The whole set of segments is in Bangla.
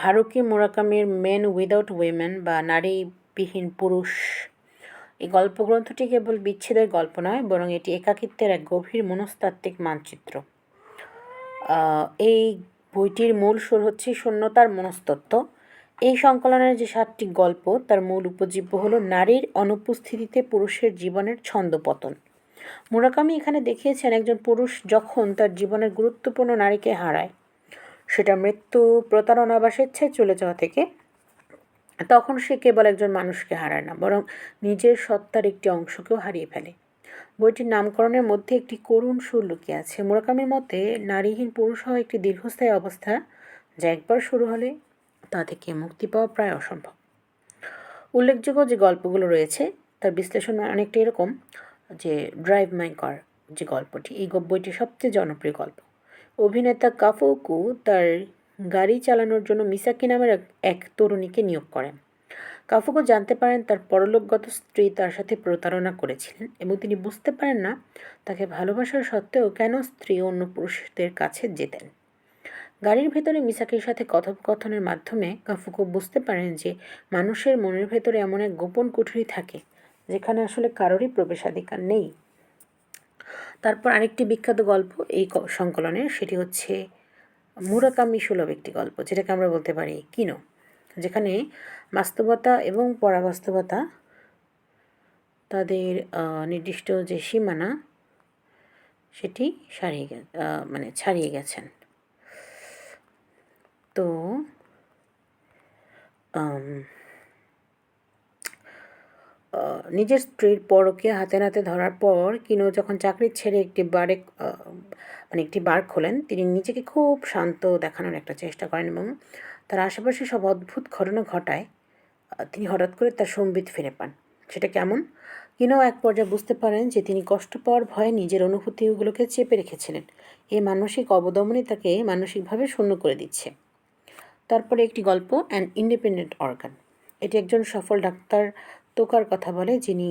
হারুকি মুরাকামির মেন উইদাউট উইমেন বা নারীবিহীন পুরুষ। এই গল্পগ্রন্থটি কেবল বিচ্ছেদের গল্প নয়, বরং এটি একাকিত্বের এক গভীর মনস্তাত্ত্বিক মানচিত্র। এই বইটির মূল সুর হচ্ছে শূন্যতার মনস্তত্ত্ব। এই সংকলনের যে সাতটি গল্প, তার মূল উপজীব্য হল নারীর অনুপস্থিতিতে পুরুষের জীবনের ছন্দপতন মুরাকামি এখানে দেখিয়েছেন একজন পুরুষ যখন তার জীবনের গুরুত্বপূর্ণ নারীকে হারায়। সেটা মৃত্যু, প্রতারণা বা স্বেচ্ছায় চলে যাওয়া থেকে তখন সে কেবল একজন মানুষকে হারায় না, বরং নিজের সত্তার একটি অংশকেও হারিয়ে ফেলে। বইটির নামকরণের মধ্যে একটি করুণ সুর লুকিয়ে আছে। মুরাকামির মতে, নারীহীন পুরুষ হওয়া একটি দীর্ঘস্থায়ী অবস্থা যা একবার শুরু হলে তা থেকে মুক্তি পাওয়া প্রায় অসম্ভব। উল্লেখযোগ্য যে গল্পগুলো রয়েছে, তার বিশ্লেষণ অনেকটা এরকম যে ড্রাইভ মাই কার যে গল্পটি, এই বইটি সবচেয়ে জনপ্রিয় গল্প। অভিনেতা কাফুকু তার গাড়ি চালানোর জন্য মিসাকি নামের এক তরুণীকে নিয়োগ করেন। কাফুকু জানতে পারেন তার পরলোকগত স্ত্রী তার সাথে প্রতারণা করেছিলেন এবং তিনি বুঝতে পারেন না তাকে ভালোবাসার সত্ত্বেও কেন স্ত্রী অন্য পুরুষদের কাছে যেতেন। গাড়ির ভেতরে মিসাকির সাথে কথোপকথনের মাধ্যমে কাফুকু বুঝতে পারেন যে মানুষের মনের ভেতরে এমন এক গোপন কুঠুরি থাকে, যেখানে আসলে কারোরই প্রবেশাধিকার নেই। তারপর আরেকটি বিখ্যাত গল্প এই সংকলনের, সেটি হচ্ছে মুরাকামি সুলভ একটি গল্প, যেটাকে আমরা বলতে পারি কিনো, যেখানে বাস্তবতা এবং পরাবাস্তবতা তাদের নির্দিষ্ট যে সীমানা, সেটি সারিয়ে মানে ছাড়িয়ে গেছেন। তো নিজের স্ত্রীর পরকে হাতে নাতে ধরার পর কিনো যখন চাকরি ছেড়ে একটি বারে মানে একটি বার খোলেন, তিনি নিজেকে খুব শান্ত দেখানোর একটা চেষ্টা করেন এবং তার আশেপাশে সব অদ্ভুত ঘটনা ঘটায় তিনি হঠাৎ করে তার সম্বিত ফিরে পান। সেটা কেমন? কিনাও এক পর্যায়ে বুঝতে পারেন যে তিনি কষ্ট পাওয়ার ভয়ে নিজের অনুভূতিগুলোকে চেপে রেখেছিলেন। এই মানসিক অবদমনই তাকে মানসিকভাবে শূন্য করে দিচ্ছে। তারপরে একটি গল্প অ্যান ইন্ডিপেন্ডেন্ট অর্গান এটি একজন সফল ডাক্তার তোকার কথা বলে যিনি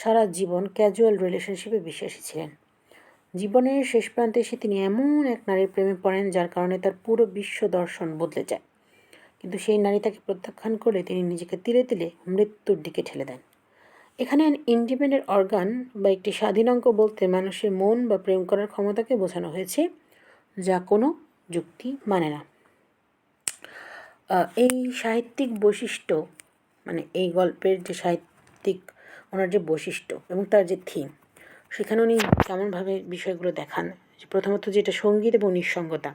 সারা জীবন ক্যাজুয়াল রিলেশনশিপে বিশ্বাসী ছিলেন। জীবনের শেষ প্রান্তে এসে তিনি এমন এক নারীর প্রেমে পড়েন যার কারণে তার পুরো বিশ্ব দর্শন বদলে যায়। কিন্তু সেই নারী তাকে প্রত্যাখ্যান করে তিনি নিজেকে তিলে তিলে মৃত্যুর দিকে ঠেলে দেন। এখানে ইন্ডিপেন্ডেন্ট অর্গান বা একটি স্বাধীন অঙ্ক বলতে মানুষের মন বা প্রেম করার ক্ষমতাকে বোঝানো হয়েছে, যা কোনো যুক্তি মানে না। এই সাহিত্যিক বৈশিষ্ট্য মানে এই গল্পের যে সাহিত্যিক ওনার যে বৈশিষ্ট্য এবং তার যে থিম সেখানে উনি কেমনভাবে বিষয়গুলো দেখান? প্রথমত যেটা সংগীত এবং নিঃসঙ্গতা।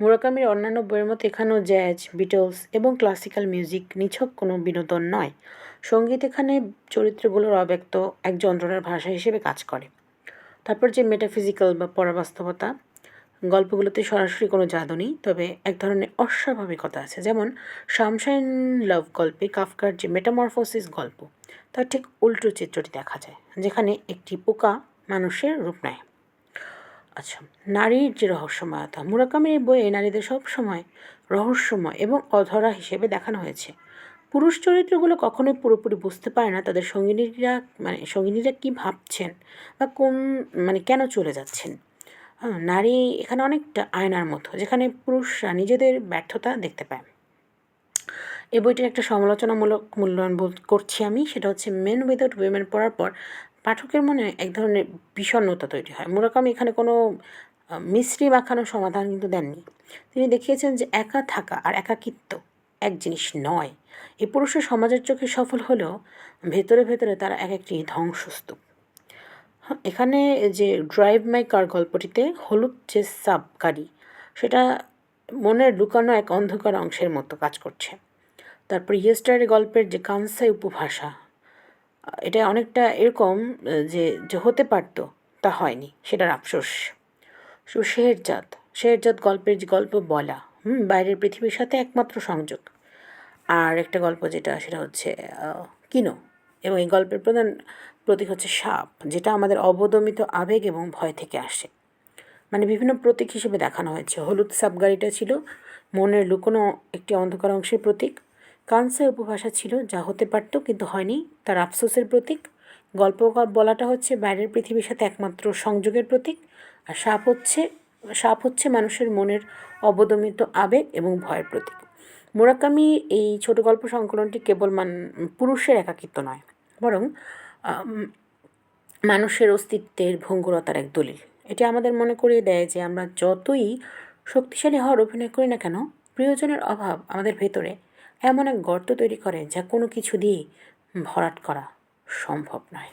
মুরাকামির অন্যান্য বইয়ের মতো এখানেও জ্যাজ বিটলস এবং ক্লাসিক্যাল মিউজিক নিছক কোনো বিনোদন নয়। সংগীত এখানে চরিত্রগুলোর অব্যক্ত এক যন্ত্রণার ভাষা হিসেবে কাজ করে। তারপর যে মেটাফিজিক্যাল বা পরাবাস্তবতা গল্পগুলোতে সরাসরি কোনো জাদু নেই, তবে এক ধরনের অস্বাভাবিকতা আছে। যেমন শামশাইন লাভ গল্পে কাফকার যে মেটামরফোসিস গল্প, তার ঠিক উল্টো চিত্রটি দেখা যায়, যেখানে একটি পোকা মানুষের রূপ নেয়। আচ্ছা নারীর যে রহস্যময়তা, মুরাকামির বইয়ে নারীদের সবসময় রহস্যময় এবং অধরা হিসেবে দেখানো হয়েছে। পুরুষ চরিত্রগুলো কখনোই পুরোপুরি বুঝতে পারে না তাদের সঙ্গিনীরা মানে সঙ্গিনীরা কী ভাবছেন বা কোন মানে কেন চলে যাচ্ছেন। হ্যাঁ নারী এখানে অনেকটা আয়নার মতো, যেখানে পুরুষরা নিজেদের ব্যর্থতা দেখতে পায়। এই বইটির একটা সমালোচনামূলক মূল্যায়ন বোধ করছি আমি, সেটা হচ্ছে মেন উইদাউট উইমেন পড়ার পর পাঠকের মনে এক ধরনের বিষণ্ণতা তৈরি হয়। মুরাকামি এখানে কোনো মিশ্রি মাখানো সমাধান কিন্তু দেননি। তিনি দেখিয়েছেন যে একা থাকা আর একাকিত্ব এক জিনিস নয়। এ পুরুষের সমাজের চোখে সফল হলেও ভেতরে ভেতরে তারা এক একটি ধ্বংসস্তূপ। এখানে যে ড্রাইভ মাই কার গল্পটিতে হলুদ যে সাব গাড়ি, সেটা মনের লুকানো এক অন্ধকার অংশের মতো কাজ করছে। তারপর ইয়েস্টারের গল্পের যে কানসাই উপভাষা এটা অনেকটা এরকম, যে যে হতে পারতো, তা হয়নি, সেটার আফসোস। সো শেহরজাদ শেহরজাদ গল্পের যে গল্প বলা, হুম, বাইরের পৃথিবীর সাথে একমাত্র সংযোগ। আর একটা গল্প যেটা, সেটা হচ্ছে কিনো? এবং এই গল্পের প্রধান প্রতীক হচ্ছে সাপ, যেটা আমাদের অবদমিত আবেগ এবং ভয় থেকে আসে। মানে বিভিন্ন প্রতীক হিসেবে দেখানো হয়েছে। হলুদ সাপ গাড়িটা ছিল মনের লুকোনো একটি অন্ধকার অংশের প্রতীক। কানসাই উপভাষা ছিল, যা হতে পারত কিন্তু হয়নি, তার আফসোসের প্রতীক। গল্প বলাটা হচ্ছে বাইরের পৃথিবীর সাথে একমাত্র সংযোগের প্রতীক। আর সাপ হচ্ছে সাপ হচ্ছে মানুষের মনের অবদমিত আবেগ এবং ভয়ের প্রতীক। মুরাকামি এই ছোট গল্প সংকলনটি কেবল মান, পুরুষের একাকিত্ব নয়। বরং মানুষের অস্তিত্বের ভঙ্গুরতার এক দলিল। এটি আমাদের মনে করিয়ে দেয় যে আমরা যতই শক্তিশালী হওয়ার অভিনয় করি না কেন, প্রিয়জনের অভাব আমাদের ভেতরে এমন এক গর্ত তৈরি করে যা কোনো কিছু দিয়ে ভরাট করা সম্ভব নয়।